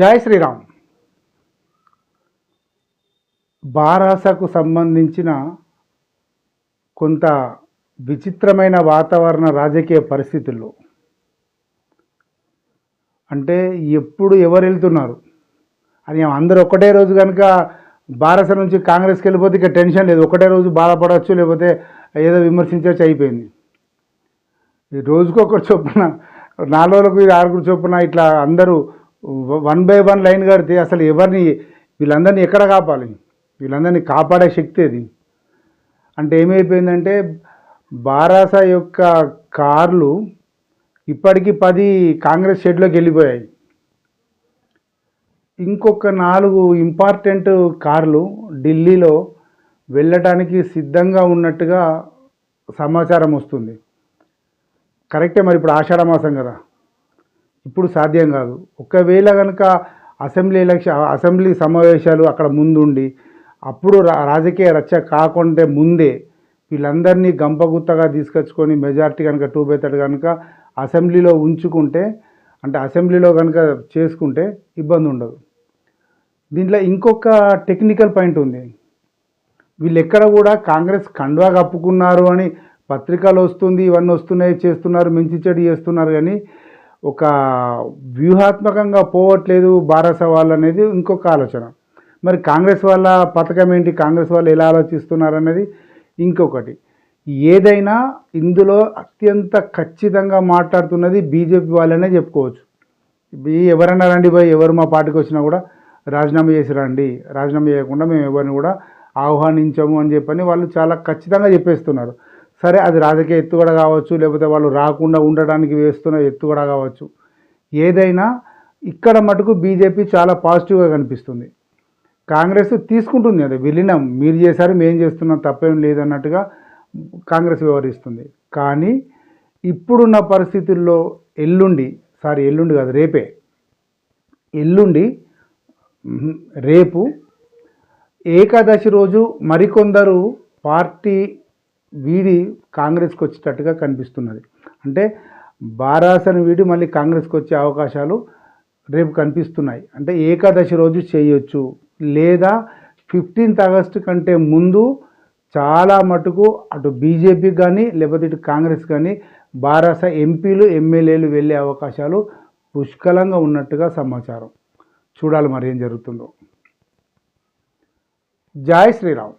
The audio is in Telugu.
జై శ్రీరామ్. బారాసకు సంబంధించిన కొంత విచిత్రమైన వాతావరణ రాజకీయ పరిస్థితుల్లో. అంటే ఎప్పుడు ఎవరు వెళ్తున్నారు? అని అందరూ ఒకటే రోజు కనుక బారస నుంచి కాంగ్రెస్కి వెళ్ళిపోతే ఇక టెన్షన్ లేదు. ఒకటే రోజు బాధపడవచ్చు లేకపోతే ఏదో విమర్శించవచ్చు అయిపోయింది. ఈ రోజుకొకరు చొప్పున నాలుగు రోజులకు ఇది ఆరుగురు చొప్పున ఇట్లా అందరూ వన్ బై వన్ లైన్ కడితే అసలు ఎవరిని వీళ్ళందరినీ ఎక్కడ కాపాలి? వీళ్ళందరినీ కాపాడే శక్తి అది అంటే ఏమైపోయిందంటే బారాస యొక్క కార్లు ఇప్పటికీ పది కాంగ్రెస్ షెడ్లోకి వెళ్ళిపోయాయి. ఇంకొక నాలుగు ఇంపార్టెంట్ కార్లు ఢిల్లీలో వెళ్ళటానికి సిద్ధంగా ఉన్నట్టుగా సమాచారం వస్తుంది. కరెక్టే మరి ఇప్పుడు ఆషాఢ మాసం కదా? ఇప్పుడు సాధ్యం కాదు. ఒకవేళ కనుక అసెంబ్లీ ఎలక్షన్ అసెంబ్లీ సమావేశాలు అక్కడ ముందుండి అప్పుడు రా- రాజకీయ రచ్చ కాకుంటే ముందే వీళ్ళందరినీ గంపగుత్తగా తీసుకొచ్చుకొని మెజార్టీ కనుక టూ బై థర్డ్ కనుక అసెంబ్లీలో ఉంచుకుంటే అంటే అసెంబ్లీలో కనుక చేసుకుంటే ఇబ్బంది ఉండదు. దీంట్లో ఇంకొక టెక్నికల్ పాయింట్ ఉంది. వీళ్ళు ఎక్కడ కూడా కాంగ్రెస్ కండువా కప్పుకున్నారు అని పత్రికలు వస్తుంది ఇవన్నీ వస్తున్నాయి చేస్తున్నారు మంచి చెడు చేస్తున్నారు కానీ ఒక వ్యూహాత్మకంగా పోవట్లేదు బారస వాళ్ళు అనేది ఇంకొక ఆలోచన. మరి కాంగ్రెస్ వాళ్ళ పథకం ఏంటి? కాంగ్రెస్ వాళ్ళు ఎలా ఆలోచిస్తున్నారు అనేది ఇంకొకటి. ఏదైనా ఇందులో అత్యంత ఖచ్చితంగా మాట్లాడుతున్నది బీజేపీ వాళ్ళనే చెప్పుకోవచ్చు. ఈ ఎవరన్నా రండి పోయి ఎవరు మా పార్టీకి వచ్చినా కూడా రాజీనామా చేసి రండి. రాజీనామా చేయకుండా మేము ఎవరిని కూడా ఆహ్వానించము అని చెప్పని వాళ్ళు చాలా ఖచ్చితంగా చెప్పేస్తున్నారు. సరే అది రాజకీయ ఎత్తుగడ కావచ్చు లేకపోతే వాళ్ళు రాకుండా ఉండడానికి వేస్తున్న ఎత్తుగడ కావచ్చు. ఏదైనా ఇక్కడ మటుకు బీజేపీ చాలా పాజిటివ్గా కనిపిస్తుంది. కాంగ్రెస్ తీసుకుంటుంది అది విలీనం మీరు చేశారు మేము చేస్తున్నాం తప్పేం లేదన్నట్టుగా కాంగ్రెస్ వ్యవహరిస్తుంది. కానీ ఇప్పుడున్న పరిస్థితుల్లో ఎల్లుండి సారీ ఎల్లుండి కాదు రేపే. ఎల్లుండి రేపు ఏకాదశి రోజు మరికొందరు పార్టీ వీడి కాంగ్రెస్కి వచ్చేటట్టుగా కనిపిస్తున్నది. అంటే బారాసని వీడి మళ్ళీ కాంగ్రెస్కి వచ్చే అవకాశాలు రేపు కనిపిస్తున్నాయి. అంటే ఏకాదశి రోజు చేయొచ్చు. లేదా ఫిఫ్టీన్త్ ఆగస్టు కంటే ముందు చాలా మటుకు అటు బీజేపీ కానీ లేకపోతే ఇటు కాంగ్రెస్ కానీ బారాస ఎంపీలు ఎమ్మెల్యేలు వెళ్ళే అవకాశాలు పుష్కలంగా ఉన్నట్టుగా సమాచారం. చూడాలి మరి ఏం జరుగుతుందో. జై శ్రీరామ్.